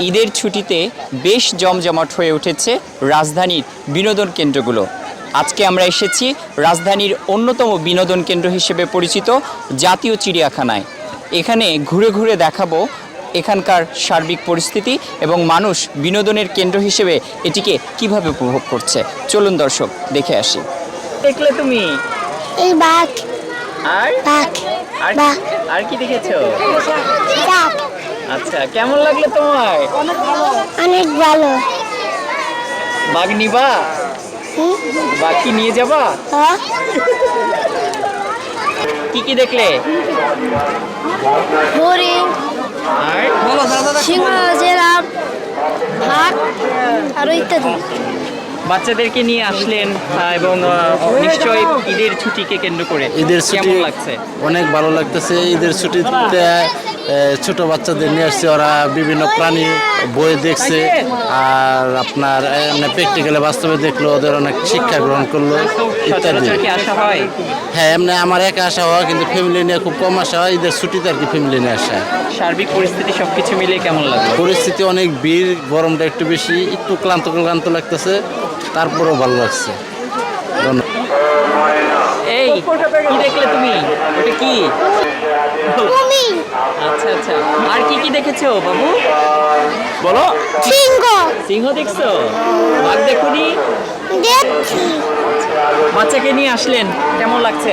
ঈদের ছুটিতে বেশ জমজমাট হয়ে উঠেছে রাজধানীর বিনোদন কেন্দ্রগুলো। আজকে আমরা এসেছি রাজধানীর অন্যতম বিনোদন কেন্দ্র হিসেবে পরিচিত জাতীয় চিড়িয়াখানায়। এখানে ঘুরে ঘুরে দেখাবো এখানকার সার্বিক পরিস্থিতি এবং মানুষ বিনোদনের কেন্দ্র হিসেবে এটিকে কীভাবে উপভোগ করছে। চলুন দর্শক দেখে আসি। দেখলে তুমি? এই বাঘ। আর? বাঘ। আর কি দেখেছ? আচ্ছা কেমন লাগল তোমার? অনেক ভালো। বাঘ নিবা? হুম? বাঘ কি নিয়ে যাবা? হ্যাঁ? কি কি দেখলে? হরিণ সিংহ জেরাফ ভাগ আরও ইত্যাদি। বাচ্চাদেরকে নিয়ে আসলেন এবং নিশ্চয়ই ঈদের ছুটিকে কেন্দ্র করে। ঈদের ছুটি কেমন লাগছে? অনেক ভালো লাগতেছে। ঈদের ছুটিতে ছোট বাচ্চাদের নিয়ে আসছে ওরা বিভিন্ন প্রাণী বই দেখছে আর আপনার প্র্যাকটিক্যালে বাস্তবে দেখল ওদের অনেক শিক্ষা গ্রহণ করল ইত্যাদি। হয়? এমনি আমার একা আসা হয় কিন্তু ফ্যামিলি নিয়ে খুব কম আসা হয় ঈদের ছুটিতে আর কি ফ্যামিলি নিয়ে আসা। সার্বিক পরিস্থিতি সবকিছু মিলিয়ে কেমন লাগল? পরিস্থিতি অনেক ভিড় গরমটা একটু বেশি একটু ক্লান্ত ক্লান্ত লাগতেছে তারপরেও ভালো লাগছে। ধন্যবাদ। এই কি দেখলে তুমি? ওটা কি? কুমির আচ্ছা আচ্ছা। আর কি কি দেখেছ বাবু? বলো। সিংহ। সিংহ দেখছ? বাঘ দেখুনি? দেখছি। বাচ্চাকে নিয়ে আসলেন কেমন লাগছে?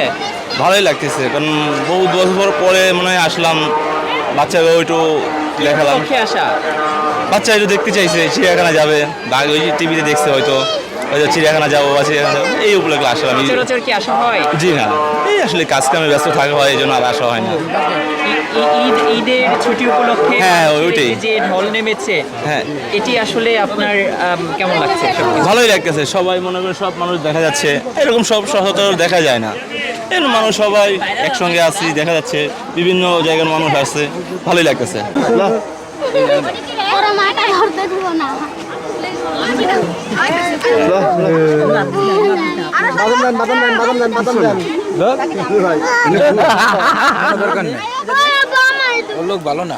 ভালোই লাগতেছে কারণ বহু বছর পরে মনে হয় আসলাম বাচ্চাকেও একটু দেখালাম। আসা? বাচ্চা একটু দেখতে চাইছে চিড়িয়াখানা যাবে বাঘ ওই টিভিতে দেখছে হয়তো। চিড়িয়াখানা যাব বা চিড়িয়াখানা যাব এই উপলক্ষে আসলাম সচরাচর কি আসা হয়? জি না এই আসলে কাজ কামে ব্যস্ত থাকা হয় এই জন্য আর আসা হয় না। ঈদ ঈদের ছুটি উপলক্ষে হ্যাঁ, ওইটাই। যে ঢল নেমেছে হ্যাঁ। এটি আসলে আপনার কেমন লাগছে? ভালোই লাগতেছে সবাই মনে করে সব মানুষ দেখা যাচ্ছে এরকম সব সচরাচর দেখা যায় না। এর মানুষ সবাই একসঙ্গে আছি দেখা যাচ্ছে বিভিন্ন জায়গার মানুষ আসছে ভালোই লাগতেছে। ওরা মাথা ধরতে দিব না। লোক ভালো না।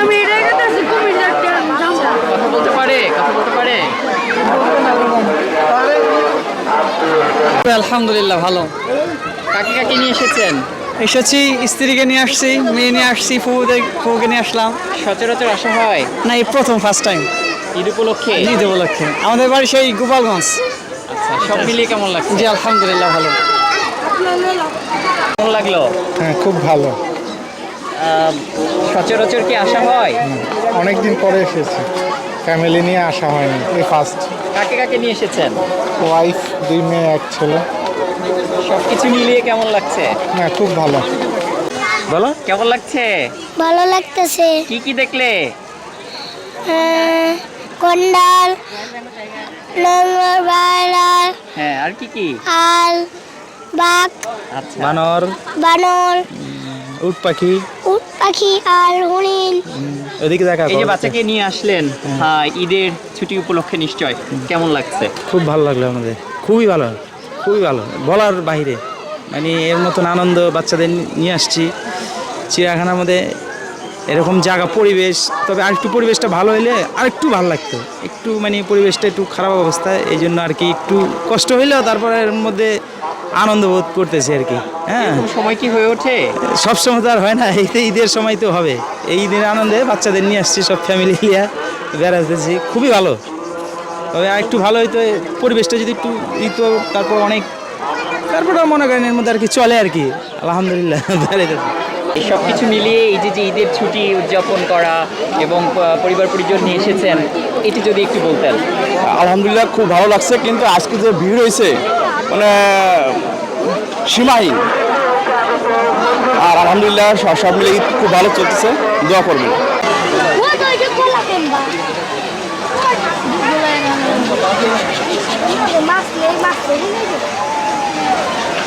আমি এটাই কথা বলতে পারে কথা বলতে পারে আলহামদুলিল্লাহ ভালো। কাকে কাকে নিয়ে এসেছেন? এসেছি স্ত্রীকে নিয়ে আসছি মেয়ে নিয়ে আসছি ফুদের ফুকে নিয়ে আসলাম। সচরাচর আসা হয়? না এই প্রথম ফার্স্ট টাইম ঈদ উপলক্ষে? ঈদ উপলক্ষে। আমাদের বাড়ি সেই গোপালগঞ্জ। আচ্ছা সব মিলিয়ে কেমন লাগছে? জি আলহামদুলিল্লাহ ভালো। কেমন লাগল? হ্যাঁ খুব ভালো। আহ, সচরাচর কি আসা হয়? অনেক দিন পরে এসেছি। ফ্যামিলি নিয়ে আসা হয়নি এই ফার্স্ট কাকে কাকে নিয়ে এসেছেন? ওয়াইফ দুই মেয়ে এক ছেলে। সব কিছু মিলিয়ে কেমন লাগছে? না খুব ভালো। বলো। কেমন লাগছে? ভালো লাগতেছে। কি কি দেখলে? আহ, কন্ডাল লঙ্গর বাইলাল হ্যাঁ আর কি কি? আল বাঘ আচ্ছা। বানর। বানর উট পাখি। উট পাখি আর হরিণ। ওদিকে দেখা এই যে বাচ্চাকে নিয়ে আসলেন হ্যাঁ। ঈদের ছুটি উপলক্ষে নিশ্চয়। কেমন লাগছে? খুব ভালো লাগল আমাদের। খুবই ভালো খুবই ভালো। বলার বাইরে। মানে এর মতন আনন্দ বাচ্চাদের নিয়ে আসছি। চিড়িয়াখানার মধ্যে এরকম জায়গা পরিবেশ তবে আরেকটু পরিবেশটা ভালো হইলে আরেকটু ভালো লাগতো। একটু মানে পরিবেশটা একটু খারাপ অবস্থায় এই জন্য আর কি একটু কষ্ট হইলেও তারপরে এর মধ্যে আনন্দ বোধ করতেছি আর কি হ্যাঁ। সময় কি হয়ে ওঠে? সব সময় তো আর হয় না এই ঈদের সময় তো হবে। এই ঈদের আনন্দে বাচ্চাদের নিয়ে আসছি সব ফ্যামিলি নিয়ে বেড়াতেছি খুবই ভালো। তবে আর একটু ভালো হইতো পরিবেশটা যদি একটু দিত তারপর অনেক তারপরে মনে করেন এর মধ্যে আর কি চলে আর কি আলহামদুলিল্লাহ বেড়াইতেছি সব কিছু মিলিয়ে এই যে যে ঈদের ছুটি উদযাপন করা এবং পরিবার পরিজন নিয়ে এসেছেন এটি যদি একটু বলতেন। আলহামদুলিল্লাহ খুব ভালো লাগছে কিন্তু আজকে যে ভিড় হয়েছে মানে সীমাহীন। আর আলহামদুলিল্লাহ সব সব মিলে ঈদ খুব ভালো চলতেছে দোয়া করবেন।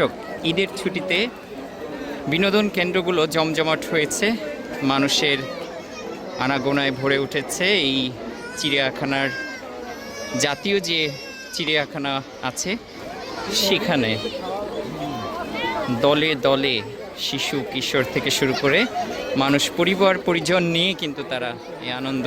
দর্শক, ঈদের ছুটিতে বিনোদন কেন্দ্রগুলো জমজমাট হয়েছে। মানুষের আনাগোনায় ভরে উঠেছে এই চিড়িয়াখানার জাতীয় যে চিড়িয়াখানা আছে, সেখানে দলে দলে শিশু, কিশোর থেকে শুরু করে মানুষ, পরিবার, পরিজন নিয়ে কিন্তু তারা এই আনন্দ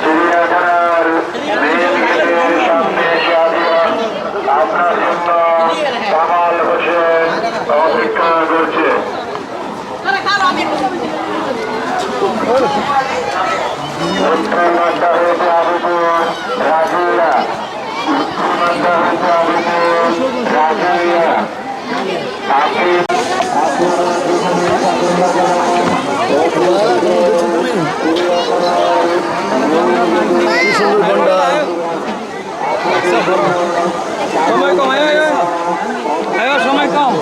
চিড়িয়াখানার মেন গেটের সামনে এসে আছেন আপনার জন্য কামাল হোসেন অপেক্ষা করছে উত্তরমাত্রা হয়েছে আবুপুর রাজুরা উত্তরমাত্রা হয়েছে আবুপুর রাজুরা আপনি সময় কম আয় আয় আয় সময় কম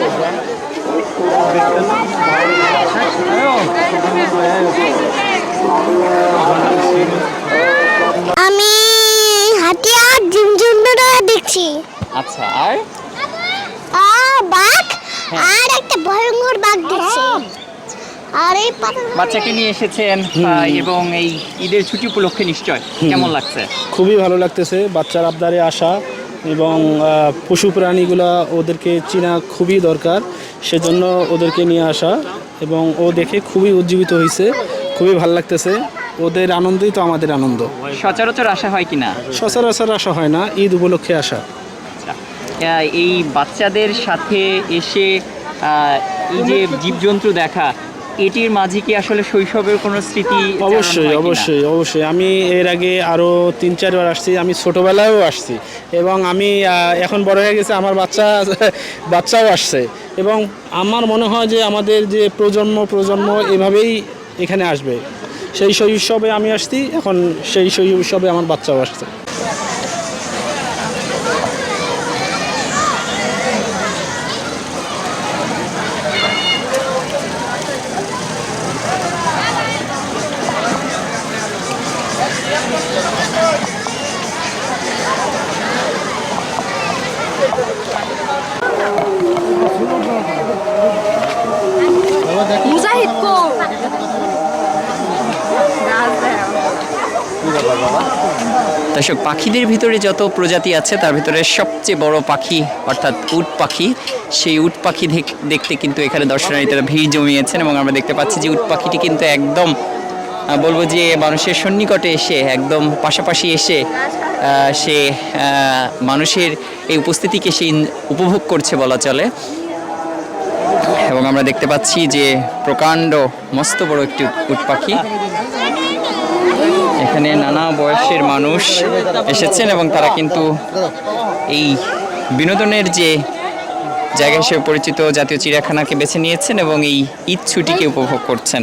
আমি হাতি আর ঝুমঝুমটা আচ্ছা আর? আর বাঘ? আর একটা ভয়ঙ্কর বাঘ দেখছি। আর এই পাতা- বাচ্চাকে নিয়ে এসেছেন এবং এই ঈদের ছুটি উপলক্ষে নিশ্চয়। কেমন লাগছে? খুবই ভালো লাগতেছে বাচ্চার আবদারে আসা এবং পশু প্রাণীগুলা ওদেরকে চেনা খুবই দরকার সেজন্য ওদেরকে নিয়ে আসা এবং ও দেখে খুবই উজ্জীবিত হয়েছে খুবই ভালো লাগতেছে। ওদের আনন্দই তো আমাদের আনন্দ। সচরাচর আসা হয় কিনা? সচরাচর আসা হয় না ঈদ উপলক্ষে আসা। আহ, এই বাচ্চাদের সাথে এসে এই যে জীবজন্তু দেখা এটির মাঝে কি আসলে শৈশবের কোনো স্মৃতি অবশ্যই অবশ্যই অবশ্যই। আমি এর আগে আরও তিন চারবার আসছি। আমি ছোটোবেলায়ও আসছি। এবং আমি এখন বড় হয়ে গেছে আমার বাচ্চা বাচ্চাও আসছে। এবং আমার মনে হয় যে আমাদের যে প্রজন্ম প্রজন্ম এভাবেই এখানে আসবে। সেই শৈশবে আমি আসছি এখন সেই শৈশবে আমার বাচ্চাও আসছে মুজাহিদ কো দর্শক, পাখিদের ভিতরে যত প্রজাতি আছে, তার ভিতরে সবচেয়ে বড় পাখি, অর্থাৎ উট পাখি, সেই উট পাখি দেখ- দেখতে কিন্তু এখানে দর্শনার্থীরা ভিড় জমিয়েছেন এবং আমরা দেখতে পাচ্ছি যে উট পাখিটি কিন্তু একদম বলব যে মানুষের সন্নিকটে এসে, একদম পাশাপাশি এসে সে মানুষের এই উপস্থিতিকে সে উপভোগ করছে বলা চলে। এবং আমরা দেখতে পাচ্ছি যে প্রকাণ্ড, মস্ত বড় একটি উট পাখি। এখানে নানা বয়সের মানুষ এসেছেন এবং তারা কিন্তু এই বিনোদনের যে জায়গা হিসেবে পরিচিত জাতীয় চিড়িয়াখানাকে বেছে নিয়েছেন এবং এই ঈদ ছুটিকে উপভোগ করছেন।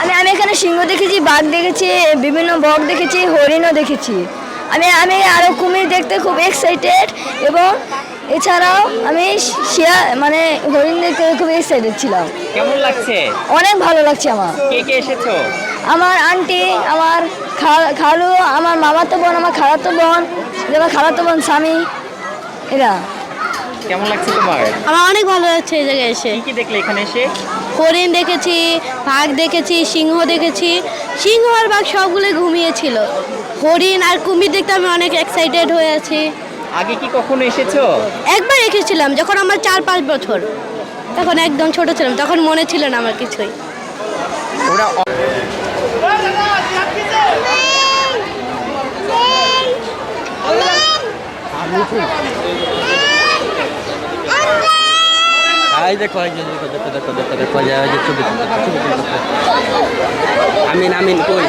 আমি আমি এখানে সিংহ দেখেছি, বাঘ দেখেছি, বিভিন্ন বক দেখেছি, হরিণও দেখেছি। আমি আমি আরও কুমির দেখতে খুব এক্সাইটেড এবং এছাড়াও আমি শিয়া মানে হরিণ দেখতে খুব এক্সাইটেড ছিলাম। কেমন লাগছে? অনেক ভালো লাগছে আমার। কে কে এসেছ? আমার আন্টি আমার খালু আমার মামাতো বোন আমার খালাতো বোন আমার খালাতো বোন স্বামী এরা। কেমন লাগছে তোমার? আমার অনেক ভালো লাগছে এই জায়গায় এসে। কি কি দেখলে এখানে এসে? হরিণ দেখেছি বাঘ দেখেছি সিংহ দেখেছি। সিংহ আর বাঘ সবগুলো ঘুমিয়েছিল। হরিণ আর কুমির দেখতে আমি অনেক এক্সাইটেড হয়ে আছি। আগে কি কখনো এসেছ? একবার এসেছিলাম যখন আমার চার পাঁচ বছর। তখন একদম ছোট ছিলাম তখন মনে ছিল না আমার কিছুই। ওরা এই দেখো দেখো দেখো দেখো দেখো দেখো এই যে ছবি তুলতে, ছবি তুলতে। আমিন আমিন কই?